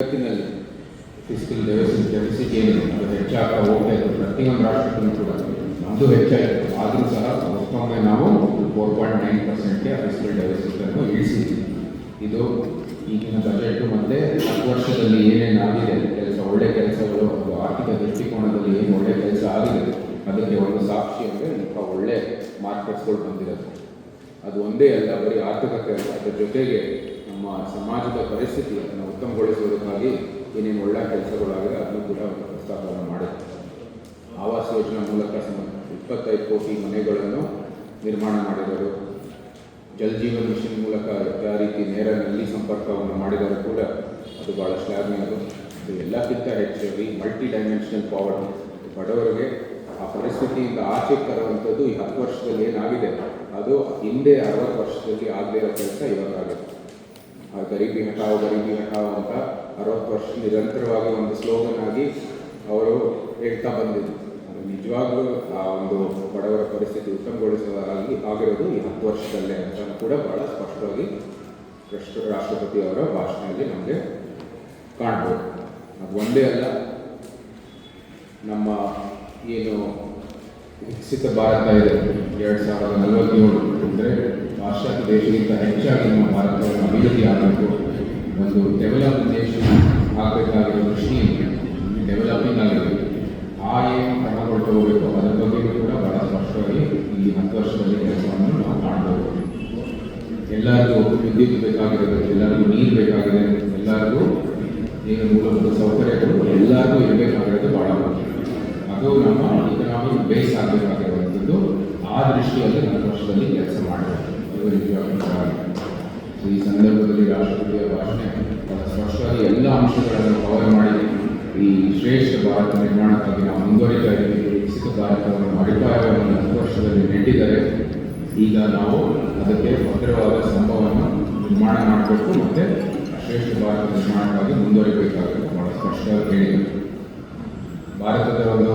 ಜಗತ್ತಿನಲ್ಲಿ physical development deficit ಏನಿದೆ ಅದು ಹೆಚ್ಚಾಗ್ತಾ ಹೋಗ್ತಾ ಇತ್ತು ಪ್ರತಿಯೊಂದು ರಾಷ್ಟ್ರಕ್ಕೂ ಕೂಡ ನಮ್ಮದು ಹೆಚ್ಚಾಗಿತ್ತು ಆದರೂ ಸಹ ಮತ್ತೊಮ್ಮೆ ನಾವು ಫೋರ್ ಪಾಯಿಂಟ್ ನೈನ್ ಪರ್ಸೆಂಟ್ಗೆ ಫಿಸಿಕಲ್ ಡೆವಲಪ್ಮೆಂಟನ್ನು ಇಳಿಸಿದ್ವಿ ಇದು ಈಗಿನ ಬಜೆಟ್ ಮತ್ತೆ ಹತ್ತು ವರ್ಷದಲ್ಲಿ ಏನೇನು ಆಗಿದೆ ಕೆಲಸ ಒಳ್ಳೆ ಕೆಲಸಗಳು ಒಂದು ಆರ್ಥಿಕ ದೃಷ್ಟಿಕೋನದಲ್ಲಿ ಏನು ಒಳ್ಳೆ ಕೆಲಸ ಆಗಿದೆ ಅದಕ್ಕೆ ಒಂದು ಸಾಕ್ಷಿ ಅಂದರೆ ಇಂಥ ಒಳ್ಳೆ ಮಾರ್ಕೆಟ್ಸ್ಗಳು ಬಂದಿರೋದು ಅದು ಒಂದೇ ಅಲ್ಲ ಬರೀ ಆರ್ಥಿಕತೆ ಅದರ ಜೊತೆಗೆ ನಮ್ಮ ಸಮಾಜದ ಪರಿಸ್ಥಿತಿಯನ್ನು ಉತ್ತಮಗೊಳಿಸುವುದಕ್ಕಾಗಿ ಏನೇನು ಒಳ್ಳೆಯ ಕೆಲಸಗಳಾಗಿದೆ ಅದನ್ನು ಕೂಡ ಪ್ರಸ್ತಾಪವನ್ನು ಮಾಡಿದ್ದಾರೆ ಆವಾಸ್ ಯೋಜನೆ ಮೂಲಕ ಇಪ್ಪತ್ತೈದು ಕೋಟಿ ಮನೆಗಳನ್ನು ನಿರ್ಮಾಣ ಮಾಡಿದರು. ಜಲ್ ಜೀವನ್ ಮಿಷನ್ ಮೂಲಕ ಯಾವ ರೀತಿ ನೇರ ನಲ್ಲಿ ಸಂಪರ್ಕವನ್ನು ಮಾಡಿದರೂ ಕೂಡ ಅದು ಭಾಳ ಶ್ಲಾಘನೀಯದು ಅದು ಎಲ್ಲಕ್ಕಿಂತ ಹೆಚ್ಚಾಗಿ ಮಲ್ಟಿ ಡೈಮೆನ್ಷನಲ್ ಪಾವರ್ಟಿ ಬಡವರಿಗೆ ಆ ಪರಿಸ್ಥಿತಿಯಿಂದ ಆಚೆ ತರುವಂಥದ್ದು ಈ ಹತ್ತು ವರ್ಷದಲ್ಲಿ ಏನಾಗಿದೆ, ಅದು ಹಿಂದೆ ಅರವತ್ತು ವರ್ಷದಲ್ಲಿ ಆಗದೇ ಇರೋ ಕೆಲಸ ಇವಾಗ ಆಗಿದೆ. ಆ ಗರೀಬಿ ಹಟಾವ್ ಗರೀಬಿ ಹಟಾವ್ ಅಂತ ಅರವತ್ತು ವರ್ಷ ನಿರಂತರವಾಗಿ ಒಂದು ಸ್ಲೋಗನ್ ಆಗಿ ಅವರು ಹೇಳ್ತಾ ಬಂದಿದ್ದು ಅದು ನಿಜವಾಗ್ಲೂ ಆ ಒಂದು ಬಡವರ ಪರಿಸ್ಥಿತಿ ಉತ್ತಮಗೊಳಿಸುವಾಗಿ ಆಗಿರೋದು ಈ ಹತ್ತು ವರ್ಷದಲ್ಲೇ ಅಂತ ಕೂಡ ಬಹಳ ಸ್ಪಷ್ಟವಾಗಿ ರಾಷ್ಟ್ರ ರಾಷ್ಟ್ರಪತಿ ಅವರ ಭಾಷಣದಲ್ಲಿ ನಮಗೆ ಕಾಣ್ಬೋದು. ಅದು ಒಂದೇ ಅಲ್ಲ, ನಮ್ಮ ಏನು ವಿಕಸಿತ ಭಾರತ ಇದೆ. ಎರಡು ಸಾವಿರದ ನಲವತ್ತೇಳು ಅಂದರೆ ಪಾಶ್ಚಾತ್ಯ ದೇಶಕ್ಕಿಂತ ಹೆಚ್ಚಾಗಿ ನಮ್ಮ ಭಾರತವನ್ನು ಅಭಿವೃದ್ಧಿ ಆಗಬೇಕು. ಒಂದು ಡೆವಲಪ್ ದೇಶ ಆಗಬೇಕಾಗಿರೋ ದೃಷ್ಟಿಯಿಂದ ಡೆವಲಪಿಂಗ್ ಆಗಿರಬೇಕು ಆ ಏನು ಕ್ರಮಗಳು ಹೋಗಬೇಕು ಅದರ ಬಗ್ಗೆಯೂ ಕೂಡ ಬಹಳ ಸ್ಪಷ್ಟವಾಗಿ ಈ ಹತ್ತು ವರ್ಷದಲ್ಲಿ ಕೆಲಸವನ್ನು ನಾವು ಮಾಡಬೇಕು ಎಲ್ಲರಿಗೂ ವಿದ್ಯುತ್ ಬೇಕಾಗಿರೋದು ಎಲ್ಲರಿಗೂ ನೀರು ಬೇಕಾಗಿದೆ, ಎಲ್ಲರಿಗೂ ಏನು ಮೂಲಭೂತ ಸೌಕರ್ಯಗಳು, ಎಲ್ಲರಿಗೂ ಇರಬೇಕಾಗಿರೋದು ಬಹಳ ಮುಖ್ಯ. ಅದು ನಮ್ಮ ಇಕನಾಮಿಕ್ ಬೇಸ್ ಆಗಬೇಕಾಗಿರುವಂಥದ್ದು ಆ ದೃಷ್ಟಿಯಲ್ಲಿ ಹತ್ತು ವರ್ಷದಲ್ಲಿ ಕೆಲಸ ಮಾಡಬೇಕು ಈ ಸಂದರ್ಭದಲ್ಲಿ ರಾಷ್ಟ್ರಪತಿಯ ಬಹಳ ಸ್ಪಷ್ಟವಾಗಿ ಎಲ್ಲ ಅಂಶಗಳನ್ನು ಕವರ್ ಮಾಡಿ ಈ ಶ್ರೇಷ್ಠ ಭಾರತ ನಿರ್ಮಾಣಕ್ಕಾಗಿ ನಾವು ಮುಂದುವರಿತಾ ವಿಕಸಿತ ಭಾರತವನ್ನು ಅಡಿಪಾಯವನ್ನು ಹತ್ತು ವರ್ಷದಲ್ಲಿ ನೆಟ್ಟಿದ್ದಾರೆ ಈಗ ನಾವು ಅದಕ್ಕೆ ಭದ್ರವಾದ ಸ್ತಂಭವನ್ನು ನಿರ್ಮಾಣ ಮಾಡಬೇಕು ಮತ್ತು ಶ್ರೇಷ್ಠ ಭಾರತ ನಿರ್ಮಾಣಕ್ಕಾಗಿ ಮುಂದುವರಿಬೇಕಾಗುತ್ತೆ. ಬಹಳ ಸ್ಪಷ್ಟವಾಗಿ ಭಾರತದ ಒಂದು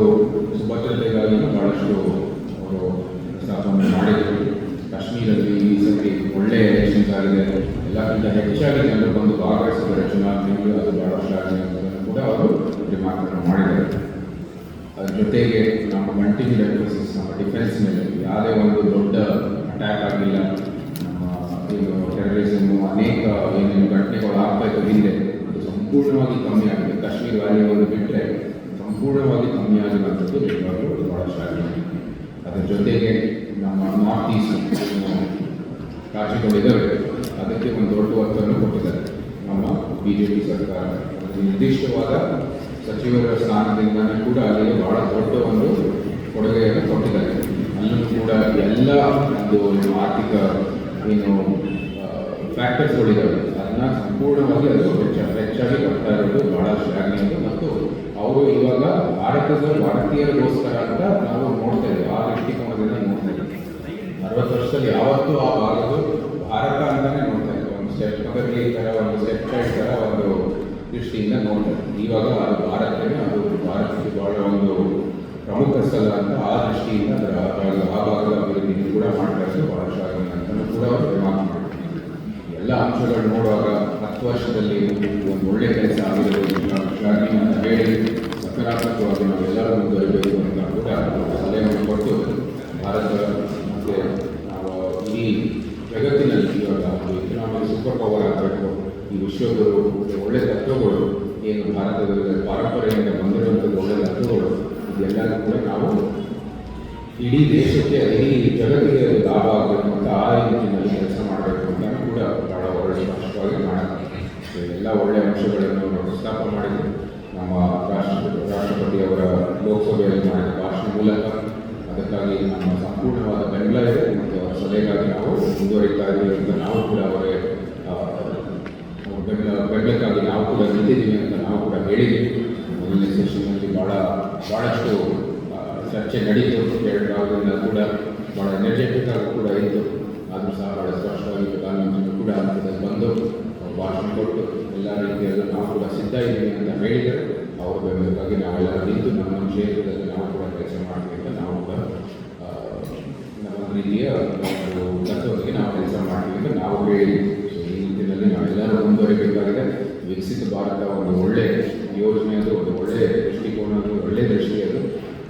ಸುಭದ್ರತೆಗಾಗಿಯೂ ಬಹಳಷ್ಟು ಅವರು ಪ್ರಸ್ತಾಪವನ್ನು ಮಾಡಿದರು ಕಾಶ್ಮೀರದಲ್ಲಿ ಈ ಸತಿ ಒಳ್ಳೆಯ ಎಲೆಕ್ಷನ್ಸ್ ಆಗಿದೆ ಎಲ್ಲಕ್ಕಿಂತ ಹೆಚ್ಚಾಗಿ ಜನರು ಬಂದು ಭಾಗವಹಿಸಿದ್ದಾರೆ ಚುನಾವಣೆಯಲ್ಲಿ ಅದು ಬಹಳ ಶ್ಲಾಘನೀಯವಾದದ್ದನ್ನು ಕೂಡ ಅವರು ರಿಮಾರ್ಕನ್ನು ಮಾಡಿದ್ದಾರೆ ಅದ್ರ ಜೊತೆಗೆ ನಮ್ಮ ಮಲ್ಟಿ ಮೀಡಿಯಾ ನಮ್ಮ ಡಿಫೆನ್ಸ್ ಮೇಲೆ ಯಾವುದೇ ಒಂದು ದೊಡ್ಡ ಅಟ್ಯಾಕ್ ಆಗಿಲ್ಲ. ನಮ್ಮ ಏನು ಅನೇಕ ಏನೇನು ಘಟನೆಗಳು ಆಗ್ಬೇಕು ಹಿಂದೆ ಅದು ಸಂಪೂರ್ಣವಾಗಿ ಕಮ್ಮಿ ಆಗಿದೆ. ಕಾಶ್ಮೀರ ವ್ಯಾಲಿಯವರು ಬಿಟ್ಟರೆ ಸಂಪೂರ್ಣವಾಗಿ ಕಮ್ಮಿ ಆಗಿರುವಂಥದ್ದು ನಿಜವಾಗ್ಲೂ ಭಾಳ ಆಗಿದೆ ಅದರ ಜೊತೆಗೆ ನಮ್ಮ ನಾರ್ತ್ ಈಸ್ಟ್ ರಾಜ್ಯಗಳಿದ್ದಾವೆ ಅದಕ್ಕೆ ಒಂದು ದೊಡ್ಡ ಒತ್ತನ್ನು ಕೊಟ್ಟಿದ್ದಾರೆ. ನಮ್ಮ ಬಿ ಜೆ ಪಿ ಸರ್ಕಾರ ನಿರ್ದಿಷ್ಟವಾದ ಸಚಿವರ ಸ್ಥಾನದಿಂದಲೇ ಕೂಡ ಅಲ್ಲಿಗೆ ಬಹಳ ದೊಡ್ಡ ಒಂದು ಕೊಡುಗೆಯನ್ನು ಕೊಟ್ಟಿದ್ದಾರೆ. ಅಲ್ಲೂ ಕೂಡ ಎಲ್ಲ ಒಂದು ಆರ್ಥಿಕ, ಏನು ಫ್ಯಾಕ್ಟರ್ಸ್ಗಳಿದ್ದಾವೆ ಅದನ್ನ ಸಂಪೂರ್ಣವಾಗಿ ಅದು ಹೆಚ್ಚ, ಹೆಚ್ಚಾಗಿ ಬರ್ತಾ ಇರೋದು ಬಹಳ ಶ್ಲಾಘನೀಯದು ಮತ್ತು ಅವರು ಇವಾಗ ಭಾರತದ ಭಾರತೀಯರಿಗೋಸ್ಕರ ಅಂತ ನಾವು ನೋಡ್ತಾ ಇದ್ದೀವಿ. ಆ ದೃಷ್ಟಿಕೋನದಿಂದ ನೋಡ್ತಾ ಇದ್ದೀವಿ. ಅರವತ್ತು ವರ್ಷದಲ್ಲಿ ಯಾವತ್ತೂ ಆ ಭಾಗದ ಭಾರತ ಅಂತಾನೆ ನೋಡ್ತಾ ಇದ್ದೀವಿ. ಒಂದು ಸ್ಟೆಪ್ ಈ ಥರ ಒಂದು ಸ್ಟೆಪ್ ಸೈಡ್ ಥರ ಒಂದು ದೃಷ್ಟಿಯಿಂದ ನೋಡ್ತಾರೆ. ಇವಾಗ ಅದು ನಾವು ಅದು ಭಾರತಕ್ಕೆ ಬಹಳ ಒಂದು ಪ್ರಮುಖ ಸ್ಥಳ ಅಂತ ಆ ದೃಷ್ಟಿಯಿಂದ ಅದರ ಆ ಭಾಗ- ಆ ಭಾಗದ ಅಭಿವೃದ್ಧಿ ಕೂಡ ಮಾಡ್ತಾ ಭಾಳ ಅಂತಲೂ ಕೂಡ ಅವರು ಮಾತನಾಡಿದ್ರು ಎಲ್ಲ ಅಂಶಗಳು ನೋಡುವಾಗ ಹತ್ತು ವರ್ಷದಲ್ಲಿ ಒಂದು ಒಳ್ಳೆ ಕೆಲಸ ಶ್ಲಾಘನೀಯ ಅಂತ ಹೇಳಿ, ಸಕಾರಾತ್ಮಕವಾಗಿ ನಾವೆಲ್ಲರೂ ಮುಂದುವರಿಬೇಕು ಅಂತ ಕೂಡ ಸಲಹೆಯನ್ನು ಕೊಟ್ಟು ಭಾರತ ಮತ್ತು ನಾವು ಈ ಜಗತ್ತಿನಲ್ಲಿ ಇವಾಗ ಎಕನಾಮಿಕ್ ಸೂಪರ್ ಪವರ್ ಆಗಬೇಕು. ಈ ಮತ್ತು ಒಳ್ಳೆ ತತ್ವಗಳು ಏನು ಭಾರತದಲ್ಲಿ ಪಾರಂಪರೆಯಿಂದ ಬಂದಿರುವಂಥದ್ದು ಒಳ್ಳೆ ತತ್ವಗಳು, ಇದೆಲ್ಲನೂ ಕೂಡ ನಾವು ಇಡೀ ದೇಶಕ್ಕೆ, ಇಡೀ ಜಗತ್ತಿಗೆ ಲಾಭ ಆಗಬೇಕು ಅಂತ ಆ ರೀತಿಯಲ್ಲಿ ಕೆಲಸ ಮಾಡಬೇಕು ಅಂತ ಕೂಡ ಬಹಳ ಒಳ್ಳೆ ಸ್ಪಷ್ಟವಾಗಿ ಮಾಡಬೇಕು ಎಲ್ಲ ಒಳ್ಳೆಯ ಅಂಶಗಳನ್ನು ಪ್ರಸ್ತಾಪ ಮಾಡಿದರು ನಮ್ಮ ರಾಷ್ಟ್ರ ರಾಷ್ಟ್ರಪತಿಯವರ ಲೋಕಸಭೆಯಲ್ಲಿ ಮಾಡಿದ ಭಾಷಣ ಮೂಲಕ. ಅದಕ್ಕಾಗಿ ನಮ್ಮ ಸಂಪೂರ್ಣವಾದ ಬೆಂಬಲ ಇದೆ ಮತ್ತು ಅವರ ಸಲಹೆಗಾಗಿ ನಾವು ಮುಂದುವರಿತಾ ಇದ್ದೀವಿ ಅಂತ ನಾವು ಕೂಡ ಅವ್ರ ಬೆಂಬಲಕ್ಕಾಗಿ ನಾವು ಕೂಡ ನಿಂತಿದ್ದೀವಿ ಅಂತ ನಾವು ಕೂಡ ಹೇಳಿದ್ದೀವಿ ಮೊದಲನೇ ಸೆಷನ್ನಲ್ಲಿ ಭಾಳ ಭಾಳಷ್ಟು ಚರ್ಚೆ ನಡೀತು. ಎರಡು ಭಾಗದಿಂದ ಕೂಡ ಭಾಳ ಎನರ್ಜೆಟಿಕ್ ಆಗಿ ಕೂಡ ಇತ್ತು. ಆದರೂ ಸಹ ಭಾಳ ಸ್ಪಷ್ಟವಾಗಿ ಪ್ರಧಾನಮಂತ್ರಿಗಳು ಕೂಡ ಅದಕ್ಕೆ ಬಂದು ಭಾಷಣ ಕೊಟ್ಟು ಎಲ್ಲ ರೀತಿಯಲ್ಲೂ ನಾವು ಕೂಡ ಸಿದ್ಧ ಇದ್ದೀವಿ ಅಂತ ಹೇಳಿದರೆ. ಅವ್ರ ಬೆಂಬಲಕ್ಕಾಗಿ ನಾವೆಲ್ಲ ನಿಂತು ನಮ್ಮ ನಮ್ಮ ಕ್ಷೇತ್ರದಲ್ಲಿ ನಾವು ಕೂಡ ಕೆಲಸ ಮಾಡ್ತೀವಿ ಅಂತ ನಾವು ಕೂಡ ನಮ್ಮ ರೀತಿಯ ಒಂದು ತತ್ವಕ್ಕೆ ನಾವು ಕೆಲಸ ಮಾಡ್ತೀವಿ ಅಂತ ನಾವು ಹೇಳಿ ನಿಟ್ಟಿನಲ್ಲಿ ಮುಂದುವರಿಬೇಕಾಗಿದೆ. ವಿಕಸಿತ ಭಾರತ ಒಂದು ಒಳ್ಳೆ ಯೋಜನೆ ಅದು ಒಂದು ಒಳ್ಳೆ ದೃಷ್ಟಿಕೋನ ಅದು ಒಳ್ಳೆ ದೃಷ್ಟಿ ಅದು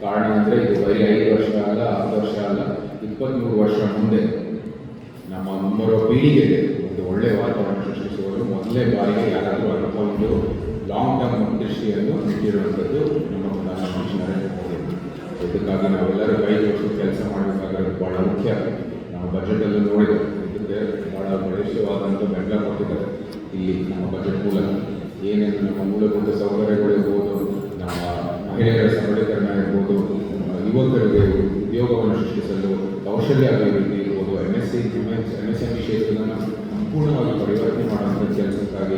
ಕಾರಣ ಅಂದರೆ ಇದು ಬರೀ ಐದು ವರ್ಷ ಅಲ್ಲ, ಹತ್ತು ವರ್ಷ ಅಲ್ಲ ಇಪ್ಪತ್ತ್ಮೂರು ವರ್ಷ ಮುಂದೆ ನಮ್ಮ ಮುಂಬರುವ ಪೀಳಿಗೆಗೆ ಒಂದು ಒಳ್ಳೆ ವಾತಾವರಣ ಸೃಷ್ಟಿಸುವುದು ಮೊದಲೇ ಬಾರಿಗೆ ಯಾರಾದರೂ ಅಂಥ ಒಂದು ಲಾಂಗ್ ಟರ್ಮ್ ದೃಷ್ಟಿಯನ್ನು ಇಟ್ಟಿರುವಂಥದ್ದು ನಮ್ಮ ಪ್ರಧಾನಮಂತ್ರಿ ನರೇಂದ್ರ ಮೋದಿ ಇದಕ್ಕಾಗಿ ನಾವೆಲ್ಲರೂ ಕೈ ಕೆಲಸ ಮಾಡಬೇಕಾಗಿರೋದು ಭಾಳ ಮುಖ್ಯ. ನಾವು ಬಜೆಟಲ್ಲೂ ನೋಡಿದ್ದೇವೆ. ಇದಕ್ಕೆ ಬಹಳ ಬಲಿಷ್ಠವಾದಂಥ ಬೆಂಬಲ ಕೊಟ್ಟಿದ್ದಾರೆ. ಇಲ್ಲಿ ನಮ್ಮ ಬಜೆಟ್ ಮೂಲಕ ಏನೇನು ನಮ್ಮ ಮೂಲಭೂತ ಸೌಕರ್ಯಗಳು ಇರ್ಬೋದು, ನಮ್ಮ ಮಹಿಳೆಯರ ಸಬಲೀಕರಣ ಇರ್ಬೋದು ಯುವಕರಿಗೆ ಉದ್ಯೋಗವನ್ನು ಸೃಷ್ಟಿಸಲು ಕೌಶಲ್ಯ ಅಭಿವೃದ್ಧಿ ಇರ್ಬೋದು. M S C M S M S M E ಸಂಪೂರ್ಣವಾಗಿ ಪರಿವರ್ತನೆ ಮಾಡುವಂಥ ಕೆಲಸಕ್ಕಾಗಿ